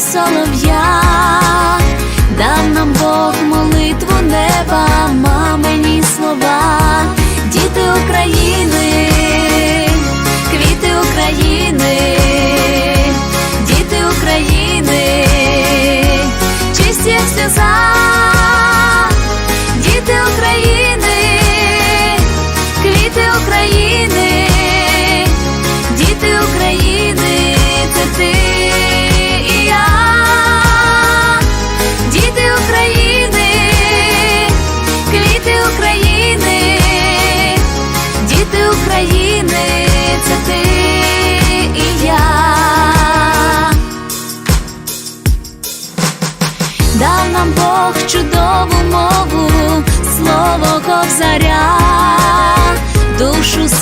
солов'я, дав нам Бог молитву неба, мамині слова,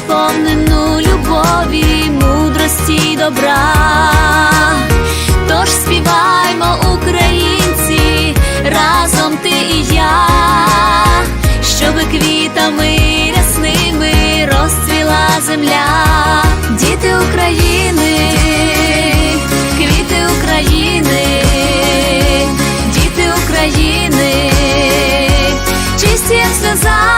сповнену любові, мудрості й добра. Тож співаймо, українці, разом ти і я, щоби квітами рясними розцвіла земля, діти України, квіти України, діти України, чисті як сльоза,